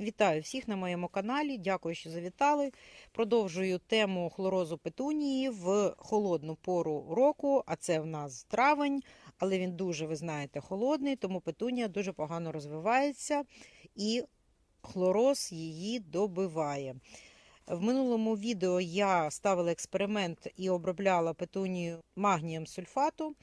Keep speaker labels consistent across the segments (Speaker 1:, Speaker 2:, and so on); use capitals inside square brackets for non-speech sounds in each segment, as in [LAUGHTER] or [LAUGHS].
Speaker 1: Вітаю всіх на моєму каналі. Дякую, що завітали. Продовжую тему хлорозу петунії в холодну пору року, а це в нас травень, але він дуже, ви знаєте, холодний, тому петунія дуже погано розвивається і хлороз її добиває. В минулому відео я ставила експеримент і обробляла петунію магнієм сульфату.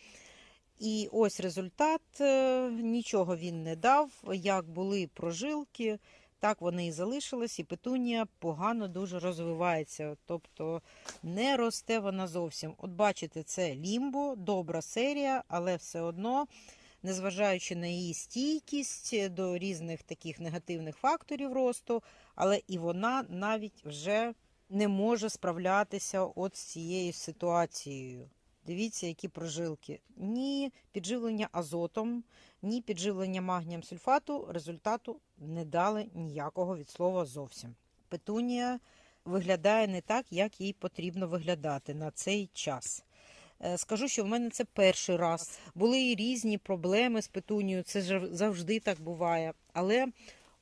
Speaker 1: І ось результат. Е, Нічого він не дав. Як були прожилки, так вони і залишились, і петунія погано дуже розвивається. Тобто не росте вона зовсім. От бачите, це лімбо, добра серія, але все одно, незважаючи на її стійкість до різних таких негативних факторів росту, але і вона навіть вже не може справлятися от з цією ситуацією. Дивіться, які прожилки. Ні підживлення азотом, ні підживлення магнієм сульфату результату не дали ніякого від слова зовсім. Петунія виглядає не так, як їй потрібно виглядати на цей час. Е, Скажу, що в мене це перший раз. Були і різні проблеми з петунією, це завжди так буває. Але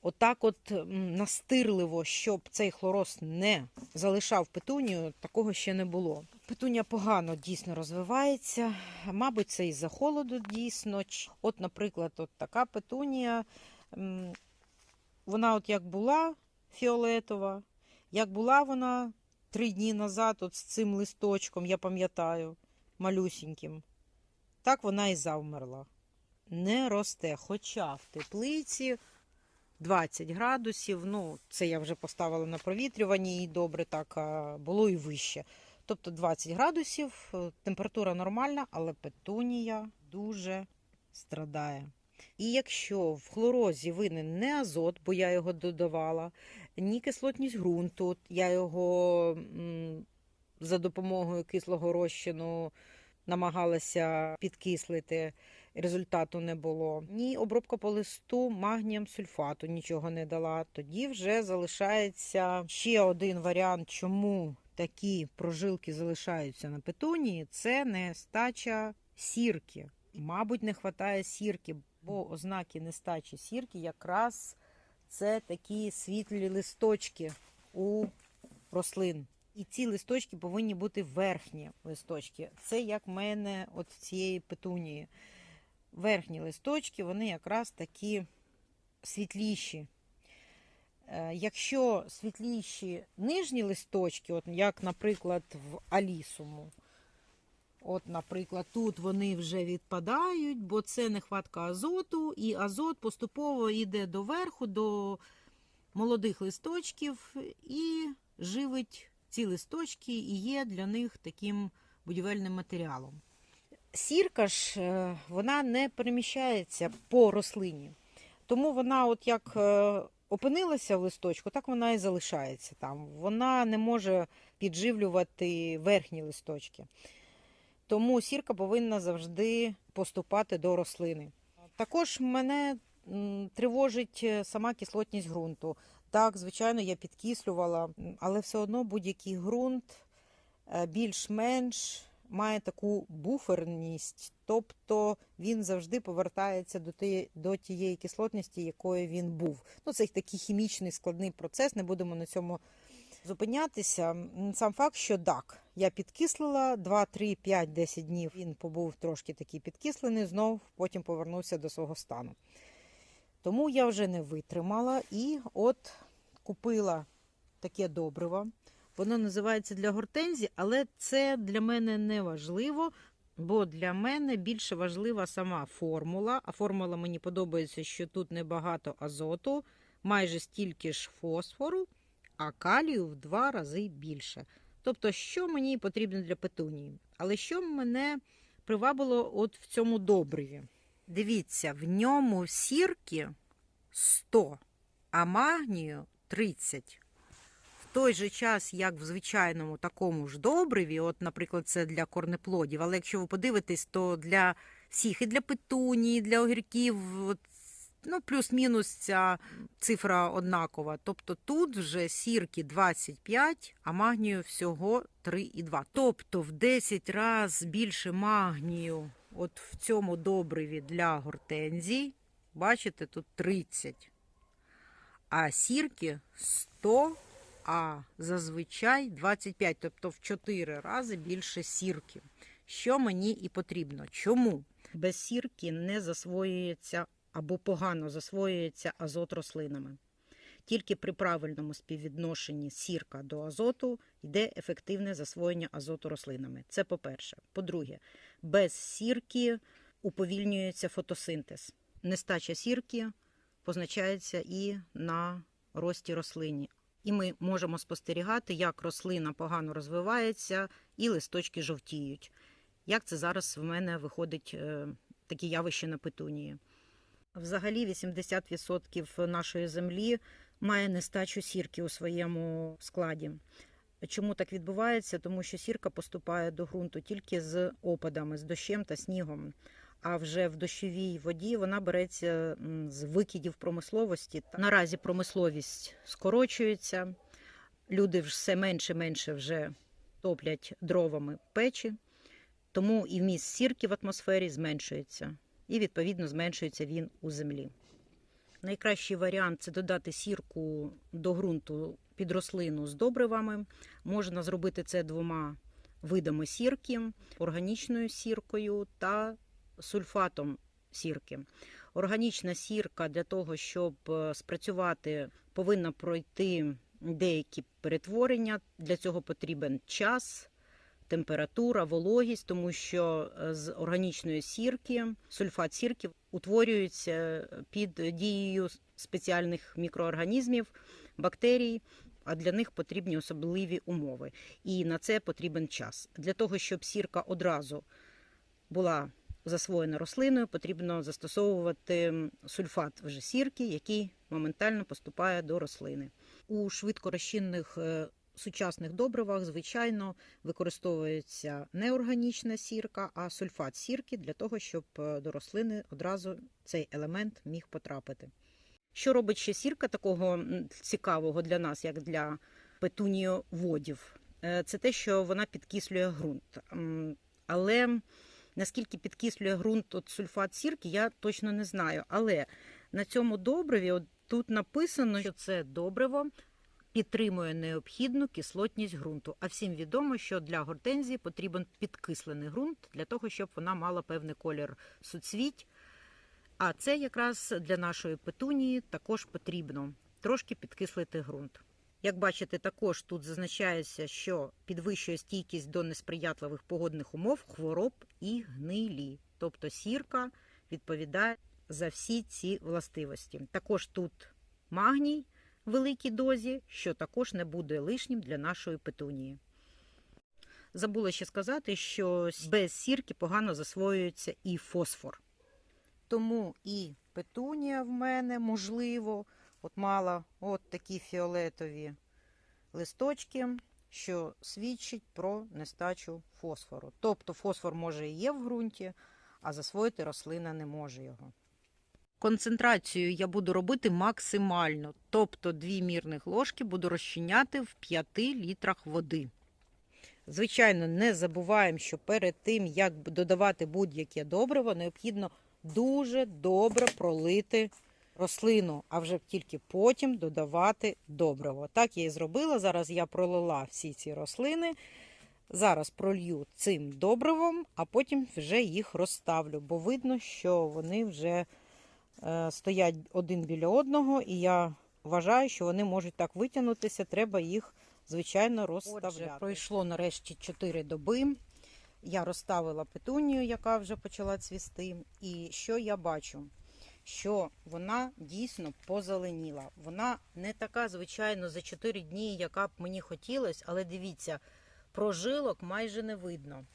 Speaker 1: отак, от настирливо, щоб цей хлороз не залишав петунію, такого ще не було. Петунія погано дійсно розвивається. Мабуть, це із-за холоду дійсно. От, наприклад, от така петунія, вона от як була фіолетова, як була вона три дні назад, от з цим листочком, я пам'ятаю, малюсіньким, так вона і завмерла. Не росте. Хоча в теплиці 20 градусів, ну, це я вже поставила на провітрюванні, і добре так було і вище. Тобто 20 градусів, е, температура нормальна, але петунія дуже страдає. І якщо в хлорозі винен не азот, бо я його додавала, ні кислотність ґрунту, я його за допомогою кислого розчину намагалася підкислити, результату не було. Ні обробка по листу магнієм сульфату нічого не дала. Тоді вже залишається ще один варіант, чому такі прожилки залишаються на петунії, це нестача сірки. Мабуть, не вистачає сірки, бо ознаки нестачі сірки якраз це такі світлі листочки у рослин. І ці листочки повинні бути верхні листочки. Це як в мене от в цієї петунії. Верхні листочки, вони якраз такі світліші. Е, Якщо світліші нижні листочки, от як, наприклад, в алісуму, от, наприклад, тут вони вже відпадають, бо це нехватка азоту, і азот поступово йде до верху, до молодих листочків і живить ці листочки і є для них таким будівельним матеріалом. Сірка ж е, вона не переміщається по рослині. Тому вона, от як е, опинилася в листочку, так вона і залишається там. Вона не може підживлювати верхні листочки. Тому сірка повинна завжди поступати до рослини. Також мене тривожить е, сама кислотність ґрунту. Так, звичайно, я підкислювала, але все одно будь-який ґрунт е, більш-менш має таку буферність, тобто він завжди повертається до тієї, до тієї кислотності, якою він був. Ну, це такий хімічний складний процес, не будемо на цьому зупинятися. Сам факт, що так, я підкислила 2, 3, 5, 10 днів. Він побув трошки такий підкислений, знов потім повернувся до свого стану. Тому я вже не витримала і от купила таке добриво. Воно називається для гортензії, але це для мене не важливо, бо для мене більше важлива сама формула. А формула мені подобається, що тут небагато азоту, майже стільки ж фосфору, а калію в два рази більше. Тобто, що мені потрібно для петунії? Але що мене привабило от в цьому добриві? Дивіться, в ньому сірки 100, а магнію 30. Той же час, як в звичайному такому ж добриві, от, наприклад, це для корнеплодів, але якщо ви подивитесь, то для всіх, і для петунії, і для огірків, ну, плюс-мінус ця цифра однакова. Тобто тут вже сірки 25, а магнію всього 3,2. Тобто в 10 разів більше магнію от в цьому добриві для гортензій. Бачите, тут 30. а сірки 100, а зазвичай 25, тобто в 4 рази більше сірки. Що мені і потрібно. Чому? Без сірки не засвоюється або погано засвоюється азот рослинами. Тільки при правильному співвідношенні сірка до азоту йде ефективне засвоєння азоту рослинами. Це по-перше. По-друге, без сірки уповільнюється фотосинтез. Нестача сірки позначається і на рості рослині. І ми можемо спостерігати, як рослина погано розвивається і листочки жовтіють. Як це зараз в мене виходить е, такі явища на петунії? Взагалі 80% нашої землі має нестачу сірки у своєму складі. Чому так відбувається? Тому що сірка поступає до ґрунту тільки з опадами, з дощем та снігом. А вже в дощовій воді вона береться з викидів промисловості. Наразі промисловість скорочується, люди все менше менше вже топлять дровами печі, тому і вміст сірки в атмосфері зменшується, і відповідно зменшується він у землі. Найкращий варіант це додати сірку до ґрунту під рослину з добривами. Можна зробити це двома видами сірки: органічною сіркою та сульфатом сірки. Органічна сірка для того, щоб е, спрацювати, повинна пройти деякі перетворення. Для цього потрібен час, температура, вологість, тому що е, з органічної сірки сульфат сірки утворюється під дією спеціальних мікроорганізмів, бактерій. А для них потрібні особливі умови, і на це потрібен час. Для того, щоб сірка одразу була засвоєна рослиною, потрібно застосовувати сульфат вже сірки, який моментально поступає до рослини. У швидкорозчинних е, сучасних добривах, звичайно, використовується не органічна сірка, а сульфат сірки для того, щоб е, до рослини одразу цей елемент міг потрапити. Що робить ще сірка такого цікавого для нас, як для петуніоводів? Е, Це те, що вона підкислює ґрунт. Але наскільки підкислює ґрунт от сульфат сірки, я точно не знаю. Але на цьому добриві от тут написано, що це добриво підтримує необхідну кислотність ґрунту. А всім відомо, що для гортензії потрібен підкислений ґрунт для того, щоб вона мала певний колір суцвіть. А це якраз для нашої петунії також потрібно трошки підкислити ґрунт. Як бачите, також тут зазначається, що підвищує стійкість до несприятливих погодних умов, хвороб і гнилі. Тобто сірка відповідає за всі ці властивості. Також тут магній в великій дозі, що також не буде лишнім для нашої петунії. Забула ще сказати, що без сірки погано засвоюється і фосфор. Тому і петунія в мене, можливо, от мала от такі фіолетові листочки, що свідчить про нестачу фосфору. Тобто фосфор може і є в ґрунті, а засвоїти рослина не може його. Концентрацію я буду робити максимально, тобто 2 мірних ложки буду розчиняти в 5 літрах води. Звичайно, не забуваємо, що перед тим, як додавати будь-яке добриво, необхідно дуже добре пролити рослину, а вже тільки потім додавати добриво. Так я і зробила. Зараз я пролила всі ці рослини. Зараз пролью цим добривом, а потім вже їх розставлю, бо видно, що вони вже е, стоять один біля одного, і я вважаю, що вони можуть так витягнутися. Треба їх, звичайно, розставляти. Отже, пройшло нарешті 4 доби. Я розставила петунію, яка вже почала цвісти. І що я бачу? Що вона дійсно позеленіла. Вона не така, звичайно, за 4 дні, яка б мені хотілося, але дивіться, прожилок майже не видно.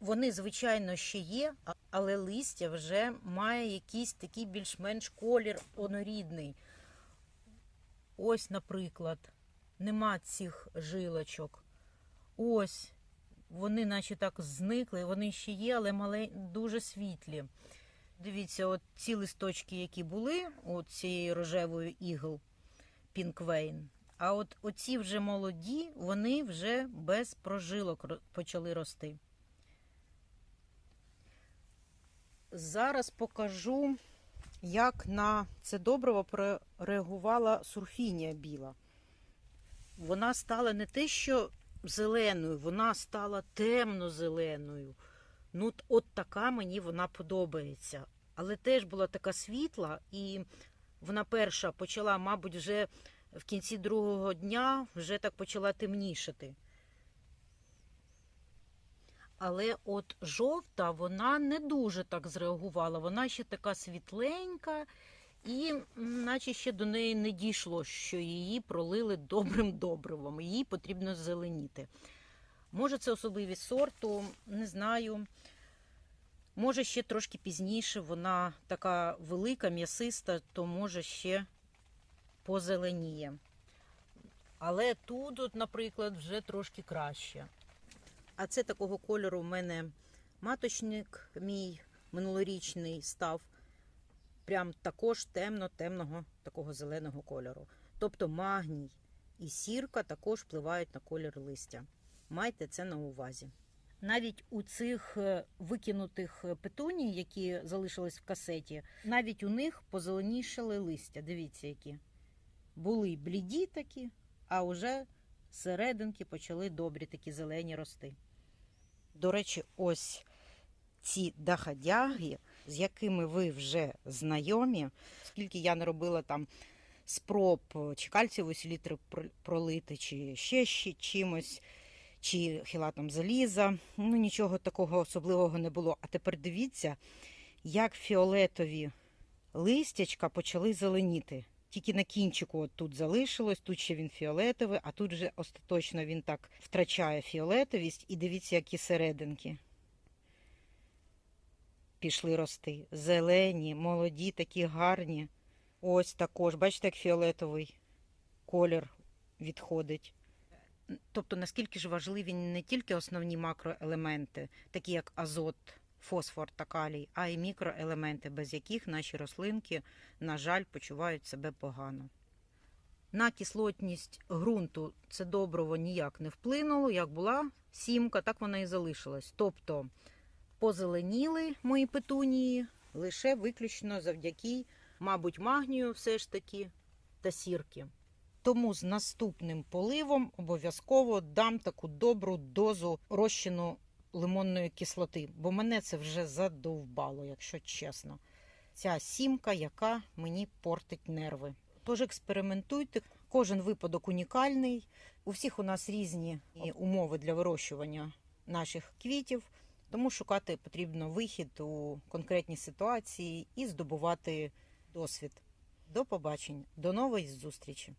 Speaker 1: Вони, звичайно, ще є, але листя вже має якийсь такий більш-менш колір однорідний. Ось, наприклад, нема цих жилочок. Ось, вони наче так зникли, вони ще є, але мале... дуже світлі. Дивіться, от ці листочки, які були у цієї рожевої ігл Пінквейн. А от оці вже молоді, вони вже без прожилок почали рости. Зараз покажу, як на це добриво прореагувала сурфінія біла. Вона стала не те, що зеленою, вона стала темно-зеленою. Ну, от- така мені вона подобається. Але теж була така світла, і вона перша почала, мабуть, вже в кінці другого дня вже так почала темнішати. Але от жовта вона не дуже так зреагувала. Вона ще така світленька, і наче ще до неї не дійшло, що її пролили добрим [LAUGHS] добривом. Її потрібно зеленіти. Може, це особливість сорту, не знаю. Може, ще трошки пізніше вона така велика, м'ясиста, то може ще позеленіє. Але тут, от, наприклад, вже трошки краще. А це такого кольору в мене маточник мій минулорічний став. Прям також темно-темного, такого зеленого кольору. Тобто магній і сірка також впливають на колір листя. Майте це на увазі. Навіть у цих е, викинутих е, петуній, які залишились в касеті, навіть у них позеленішали листя. Дивіться, які були бліді такі, а вже серединки почали добрі такі зелені рости. До речі, ось ці дахадяги, з якими ви вже знайомі, скільки я не робила там спроб е, чи кальцієвої селітри пр- пролити, чи ще щі- чимось, чи хілатом заліза. Ну нічого такого особливого не було. А тепер дивіться, як фіолетові листячка почали зеленіти. Тільки на кінчику от тут залишилось, тут ще він фіолетовий, а тут вже остаточно він так втрачає фіолетовість. І дивіться, які серединки пішли рости. Зелені, молоді, такі гарні. Ось також, бачите, як фіолетовий колір відходить. Тобто, наскільки ж важливі не тільки основні макроелементи, такі як азот, фосфор та калій, а й мікроелементи, без яких наші рослинки, на жаль, почувають себе погано. На кислотність ґрунту це доброво ніяк не вплинуло. Як була сімка, так вона і залишилась. Тобто позеленіли мої петунії лише виключно завдяки, мабуть, магнію все ж таки та сірки. Тому з наступним поливом обов'язково дам таку добру дозу розчину лимонної кислоти, бо мене це вже задовбало, якщо чесно. Ця сімка, яка мені портить нерви. Тож експериментуйте, кожен випадок унікальний. У всіх у нас різні умови для вирощування наших квітів, тому шукати потрібно вихід у конкретній ситуації і здобувати досвід. До побачення, до нової зустрічі!